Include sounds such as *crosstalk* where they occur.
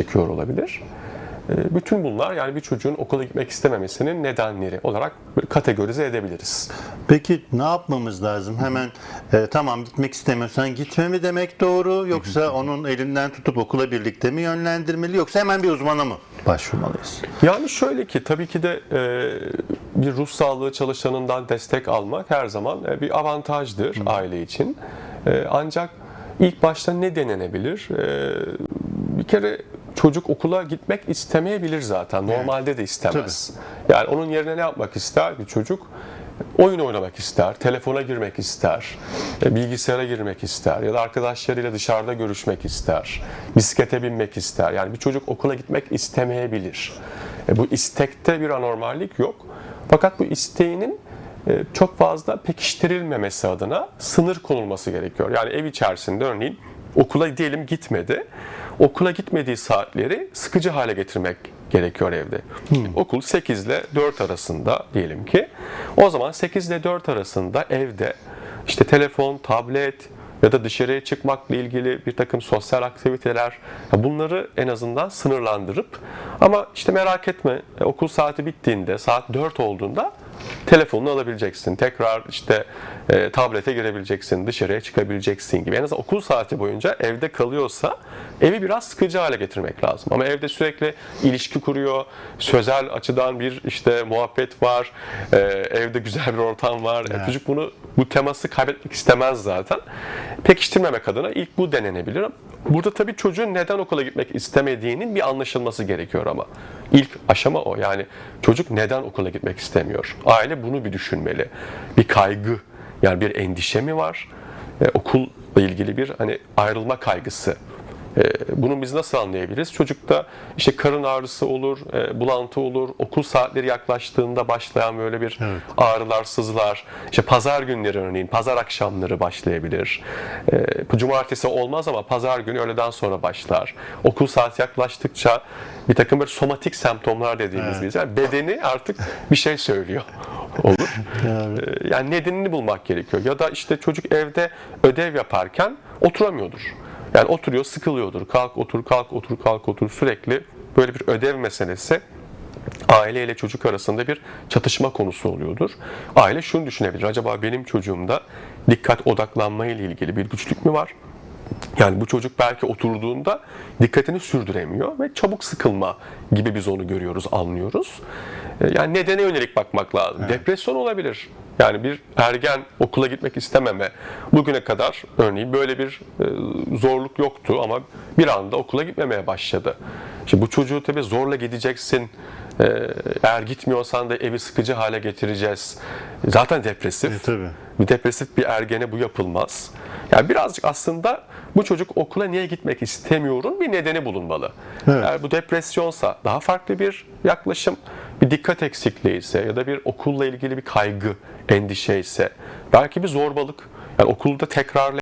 çekiyor olabilir. E, Bütün bunlar yani bir çocuğun okula gitmek istememesinin nedenleri olarak kategorize edebiliriz. Peki ne yapmamız lazım? Hemen e, tamam gitmek istemiyorsan gitme mi demek doğru yoksa onun elinden tutup okula birlikte mi yönlendirmeli yoksa hemen bir uzmana mı başvurmalıyız? Yani şöyle ki tabii ki de e, bir ruh sağlığı çalışanından destek almak her zaman e, bir avantajdır aile için. E, ancak ilk başta ne denenebilir? E, bir kere çocuk okula gitmek istemeyebilir zaten. Normalde de istemez. Yani onun yerine ne yapmak ister bir çocuk? Oyun oynamak ister, telefona girmek ister, e, bilgisayara girmek ister ya da arkadaşlarıyla dışarıda görüşmek ister, bisiklete binmek ister. Yani bir çocuk okula gitmek istemeyebilir. E, bu istekte bir anormallik yok. Fakat bu isteğinin e, çok fazla pekiştirilmemesi adına sınır konulması gerekiyor. Yani ev içerisinde örneğin okula diyelim gitmedi. Okula gitmediği saatleri sıkıcı hale getirmek gerekiyor evde. Okul 8 ile 4 arasında diyelim ki. O zaman 8 ile 4 arasında evde işte telefon, tablet ya da dışarıya çıkmakla ilgili bir takım sosyal aktiviteler bunları en azından sınırlandırıp ama işte merak etme e, okul saati bittiğinde saat 4 olduğunda telefonunu alabileceksin. Tekrar işte e, tablete girebileceksin, dışarıya çıkabileceksin gibi. En azından okul saati boyunca evde kalıyorsa evi biraz sıkıcı hale getirmek lazım. Ama evde sürekli ilişki kuruyor, sözel açıdan bir işte muhabbet var, e, evde güzel bir ortam var. E, Evet. çocuk bunu bu teması kaybetmek istemez zaten. Pekiştirmemek adına ilk bu denenebilir. Burada tabii çocuğun neden okula gitmek istemediğinin bir anlaşılması gerekiyor ama. İlk aşama o. Yani çocuk neden okula gitmek istemiyor? Aile bunu bir düşünmeli. Bir kaygı, yani bir endişe mi var? E, okulla ilgili bir hani ayrılma kaygısı. E, Bunu biz nasıl anlayabiliriz? Çocukta işte karın ağrısı olur, e, bulantı olur, okul saatleri yaklaştığında başlayan böyle bir Evet. ağrılar, sızılar. İşte pazar günleri örneğin, pazar akşamları başlayabilir. E, cumartesi olmaz ama pazar günü öğleden sonra başlar. Okul saati yaklaştıkça bir takım böyle somatik semptomlar dediğimiz Evet. biz. Yani bedeni artık bir şey söylüyor *laughs* olur. Yani nedenini bulmak gerekiyor. Ya da işte çocuk evde ödev yaparken oturamıyordur. Yani oturuyor, sıkılıyordur. Kalk otur, kalk otur, kalk otur. Sürekli böyle bir ödev meselesi aile ile çocuk arasında bir çatışma konusu oluyordur. Aile şunu düşünebilir. Acaba benim çocuğumda dikkat odaklanma ile ilgili bir güçlük mü var? Yani bu çocuk belki oturduğunda dikkatini sürdüremiyor ve çabuk sıkılma gibi biz onu görüyoruz, anlıyoruz. E, Yani nedene yönelik bakmak lazım. Depresyon olabilir. Yani bir ergen okula gitmek istememe. Bugüne kadar örneğin böyle bir e, zorluk yoktu ama bir anda okula gitmemeye başladı. Şimdi bu çocuğu tabii zorla gideceksin. E, Eğer gitmiyorsan da evi sıkıcı hale getireceğiz. Zaten depresif. E, tabii. Bir depresif bir ergene bu yapılmaz. Yani birazcık aslında bu çocuk okula niye gitmek istemiyorum bir nedeni bulunmalı. Evet. Eğer bu depresyonsa daha farklı bir yaklaşım, bir dikkat eksikliği ise ya da bir okulla ilgili bir kaygı, endişe ise belki bir zorbalık. Yani okulda tekrarlı